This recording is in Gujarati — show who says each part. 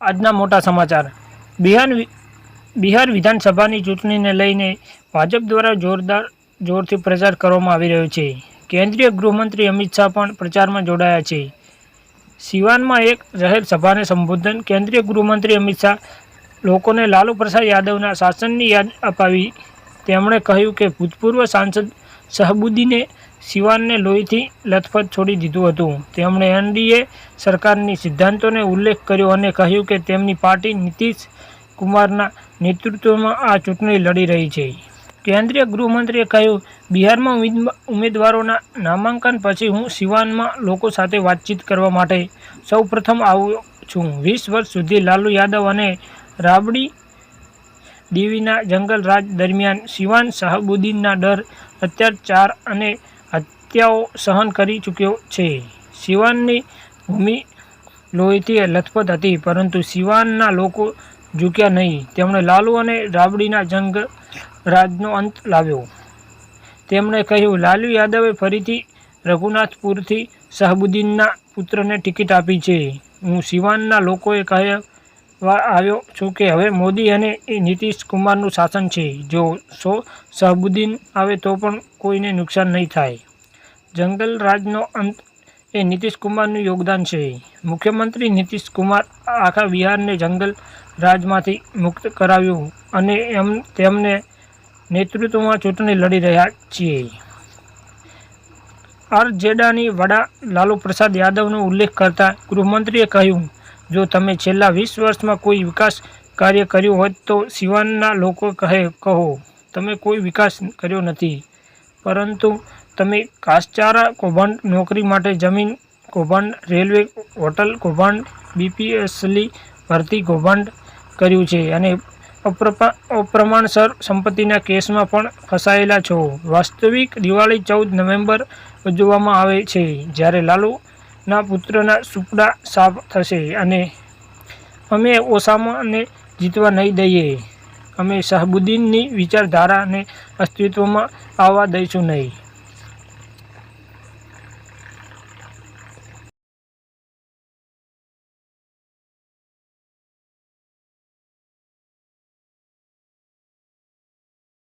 Speaker 1: આજના મોટા સમાચાર. બિહાર બિહાર વિધાનસભાની ચૂંટણીને લઈને ભાજપ દ્વારા જોરદાર, જોરથી પ્રચાર કરવામાં આવી રહ્યો છે. કેન્દ્રીય ગૃહમંત્રી અમિત શાહ પણ પ્રચારમાં જોડાયા છે. સિવાનમાં એક જાહેર સભાને સંબોધન કેન્દ્રીય ગૃહમંત્રી અમિત શાહ લોકોને લાલુ પ્રસાદ યાદવના શાસનની યાદ અપાવી. તેમણે કહ્યું કે ભૂતપૂર્વ સાંસદ શહબુદ્દીને સિવાનને લોહીથી લથપથ છોડી દીધું હતું. તેમણે એનડીએ સરકારની સિદ્ધાંતોને ઉલ્લેખ કર્યો અને કહ્યું કે તેમની પાર્ટી નીતિશ કુમારના નેતૃત્વમાં આ ચૂંટણી લડી રહી છે. કેન્દ્રીય ગૃહમંત્રીએ કહ્યું, બિહારમાં ઉમેદવારોના નામાંકન પછી હું સિવાનમાં લોકો સાથે વાતચીત કરવા માટે સૌ પ્રથમ આવ્યો છું. વીસ વર્ષ સુધી લાલુ યાદવ અને રાબડી દેવીના જંગલ રાજ દરમિયાન સિવાન શાહબુદ્દીનના ડર, અત્યાચાર અને હત્યાઓ સહન કરી ચૂક્યો છે. સિવાનની ભૂમિ લોહીથી લથપથ હતી, પરંતુ સિવાનના લોકો ઝૂક્યા નહીં. તેમણે લાલુ અને રાબડીના જંગ રાજનો અંત લાવ્યો. તેમણે કહ્યું, લાલુ યાદવે ફરીથી રઘુનાથપુરથી શાહબુદ્દીનના પુત્રને ટિકિટ આપી છે. હું સિવાનના લોકોએ કહેવા આવ્યો છું કે હવે મોદી અને નીતિશ કુમારનું શાસન છે. જો સો શાહબુદ્દીન આવે તો પણ કોઈને નુકસાન નહીં થાય. જંગલ રાજનો અંત એ નીતિશ કુમારનું યોગદાન છે. મુખ્યમંત્રી નીતિશ કુમાર આખા બિહારને જંગલ રાજમાંથી મુક્ત કરાવ્યું અને એમ તેમને નેતૃત્વમાં ચૂંટણી લડી રહ્યા છીએ. આરજેડાની વડા લાલુ પ્રસાદ યાદવનો ઉલ્લેખ કરતા ગૃહમંત્રીએ કહ્યું, જો તમે છેલ્લા વીસ વર્ષમાં કોઈ વિકાસ કાર્ય કર્યું હોત તો સિવાનના લોકો કહે કહો, તમે કોઈ વિકાસ કર્યો નથી. પરંતુ તમે કાસચારા કૌભાંડ નોકરી માટે જમીન કૌભાંડ, રેલવે હોટલ કૌભાંડ બીપીએસલી ભરતી કૌભાંડ કર્યું છે અને અપ્રમાણસર સંપત્તિના કેસમાં પણ ફસાયેલા છો. વાસ્તવિક દિવાળી ચૌદ નવેમ્બર ઉજવવામાં આવે છે, જ્યારે લાલુના પુત્રના સુપડા સાફ થશે અને અમે ઓસામાને જીતવા નહીં દઈએ. અમે શાહબુદ્દીનની વિચારધારાને અસ્તિત્વમાં આવવા દઈશું નહીં.